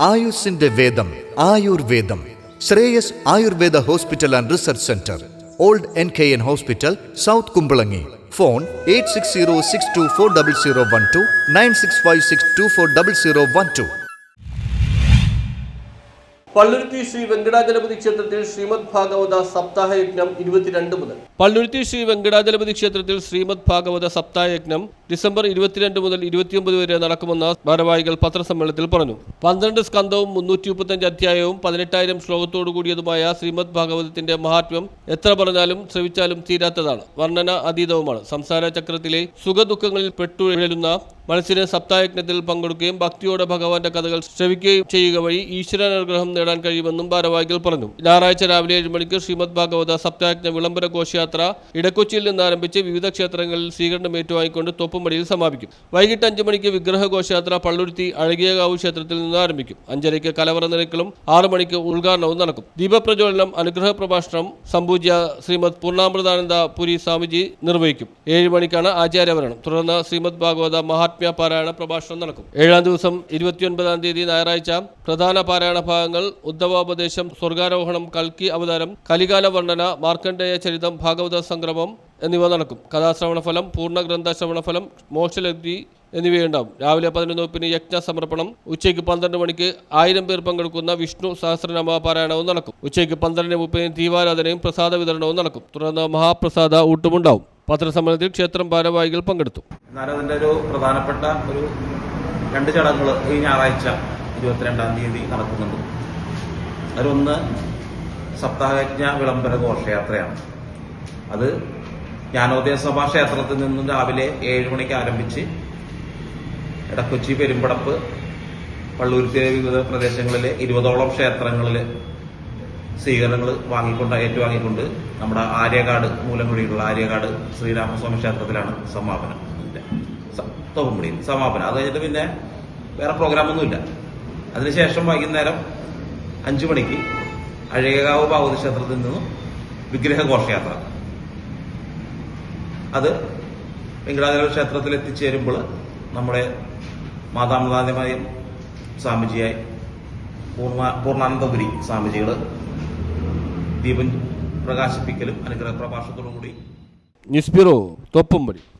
ആയുസിന്റെ വേദം ആയുർവേദം. Shreyas Ayurveda hospital and research centre. Old N K N hospital south Kumbalangi. Phone eight six zero six two four double zero one two nine six five six two four double zero one two. Palluruthy Shri Venkatachalapathy ക്ഷേത്രത്തിൽ ശ്രീമദ് ഭാഗവത സപ്താഹ യജ്ഞം ഇരുപത്തിരണ്ട് മുതൽ. പള്ളുരുത്തി ശ്രീ വെങ്കടാചലപതി ക്ഷേത്രത്തിൽ ശ്രീമദ് ഭാഗവത സപ്താഹ യജ്ഞം December ഇരുപത്തിരണ്ട് മുതൽ ഇരുപത്തിയൊമ്പത് വരെ നടക്കുമെന്ന് ഭാരവാഹികൾ പത്രസമ്മേളനത്തിൽ പറഞ്ഞു. പന്ത്രണ്ട് സ്കന്ധവും മുന്നൂറ്റി മുപ്പത്തഞ്ച് അധ്യായവും പതിനെട്ടായിരം ശ്ലോകത്തോടു കൂടിയതുമായ ശ്രീമദ് ഭാഗവതത്തിന്റെ മഹാത്മ്യം എത്ര പറഞ്ഞാലും ശ്രവിച്ചാലും തീരാത്തതാണ്. വർണന അതീതവുമാണ്. സംസാര ചക്രത്തിലെ സുഖദുഃഖങ്ങളിൽ പെട്ടുഴലുന്ന മനസ്സിന് സപ്തായജ്ഞത്തിൽ പങ്കെടുക്കുകയും ഭക്തിയോടെ ഭഗവാന്റെ കഥകൾ ശ്രവിക്കുകയും ചെയ്യുക വഴി ഈശ്വരാനുഗ്രഹം നേടാൻ കഴിയുമെന്നും ഭാരവാഹികൾ പറഞ്ഞു. ഞായറാഴ്ച രാവിലെ ഏഴ് മണിക്ക് ശ്രീമദ് ഭാഗവത സപ്തായജ്ഞ വിളംബര ഘോഷയാത്ര ഇടക്കൊച്ചിയിൽ നിന്ന് ആരംഭിച്ച് വിവിധ ക്ഷേത്രങ്ങളിൽ സ്വീകരണം ഏറ്റുവാങ്ങിക്കൊണ്ട് തോപ്പുംപടിയിൽ സമാപിക്കും. വൈകിട്ട് അഞ്ചു മണിക്ക് വിഗ്രഹ ഘോഷയാത്ര പള്ളുരുത്തി അഴകിയകാവ് ക്ഷേത്രത്തിൽ നിന്ന് ആരംഭിക്കും. അഞ്ചരയ്ക്ക് കലവറ നിരക്കലും ആറു മണിക്ക് ഉദ്ഘാടനവും നടക്കും. ദീപപ്രജ്വലനം അനുഗ്രഹ പ്രഭാഷണം സംപൂജ്യ ശ്രീമദ് പൂർണാമൃതാനന്ദ പുരി സ്വാമിജി നിർവഹിക്കും. ഏഴ് മണിക്കാണ് ആചാര്യവരണം. തുടർന്ന് ശ്രീമദ് ഭാഗവത മഹാത്മ്യ പാരായണ പ്രഭാഷണം നടക്കും. ഏഴാം ദിവസം ഇരുപത്തിയൊൻപതാം തീയതി ഞായറാഴ്ച പ്രധാന പാരായണ ഭാഗങ്ങൾ ഉദ്ധവോപദേശം സ്വർഗാരോഹണം കൽക്കി അവതാരം കലികാല വർണന മാർക്കണ്ഡേയ ചരിതം ഭാഗവത സംഗ്രമം എന്നിവ നടക്കും. കഥാശ്രവണ ഫലം പൂർണ ഗ്രന്ഥ ശ്രവണ ഫലം മോക്ഷലബ്ധി എന്നിവയുണ്ടാവും. രാവിലെ പതിനൊന്ന് മുപ്പിന് യജ്ഞ സമർപ്പണം ഉച്ചയ്ക്ക് പന്ത്രണ്ട് മണിക്ക് ആയിരം പേർ പങ്കെടുക്കുന്ന വിഷ്ണു സഹസ്രനാമ പാരായണവും നടക്കും. ഉച്ചയ്ക്ക് പന്ത്രണ്ട് മുപ്പതിന് ദീപാരാധനയും പ്രസാദ വിതരണവും നടക്കും. തുടർന്ന് മഹാപ്രസാദ ഊട്ടുമുണ്ടാവും. പത്രസമ്മേളനത്തിൽ ക്ഷേത്രം ഭാരവാഹികൾ പങ്കെടുത്തു. അതിന്റെ ഒരു പ്രധാനപ്പെട്ട ഒരു രണ്ട് ചടങ്ങുകൾ ഈ ഞായറാഴ്ച ഇരുപത്തിരണ്ടാം തീയതി നടക്കുന്നുണ്ട്. അതിലൊന്ന് സപ്താഹയജ്ഞ വിളംബര ഘോഷയാത്രയാണ്. അത് ജ്ഞാനോദയ സഭാ ക്ഷേത്രത്തിൽ നിന്നും രാവിലെ ഏഴ് മണിക്ക് ആരംഭിച്ച് ഇടക്കൊച്ചി പെരുമ്പടപ്പ് പള്ളൂരുത്തി വിവിധ പ്രദേശങ്ങളിലെ ഇരുപതോളം ക്ഷേത്രങ്ങളിൽ സ്വീകരണങ്ങൾ വാങ്ങിക്കൊണ്ട് ഏറ്റുവാങ്ങിക്കൊണ്ട് നമ്മുടെ ആര്യകാട് മൂലംകുഴിയിലുള്ള ആര്യകാട് ശ്രീരാമസ്വാമി ക്ഷേത്രത്തിലാണ് സമാപനം. തോപ്പുംപടിയിൽ സമാപനം. അത് കഴിഞ്ഞിട്ട് പിന്നെ വേറെ പ്രോഗ്രാമൊന്നുമില്ല. അതിനുശേഷം വൈകുന്നേരം അഞ്ചു മണിക്ക് അഴയകാവ് ഭാഗവത ക്ഷേത്രത്തിൽ നിന്നും വിഗ്രഹ ഘോഷയാത്ര അത് വെങ്കടാചല ക്ഷേത്രത്തിൽ എത്തിച്ചേരുമ്പോൾ നമ്മുടെ മാതാമതാന്യമായ സ്വാമിജിയായി പൂർണ പൂർണാനന്ദപുരി സ്വാമിജികൾ ദീപം പ്രകാശിപ്പിക്കലും അനുഗ്രഹ പ്രഭാഷണത്തോടു കൂടി ന്യൂസ് ബ്യൂറോ തോപ്പുംപടി.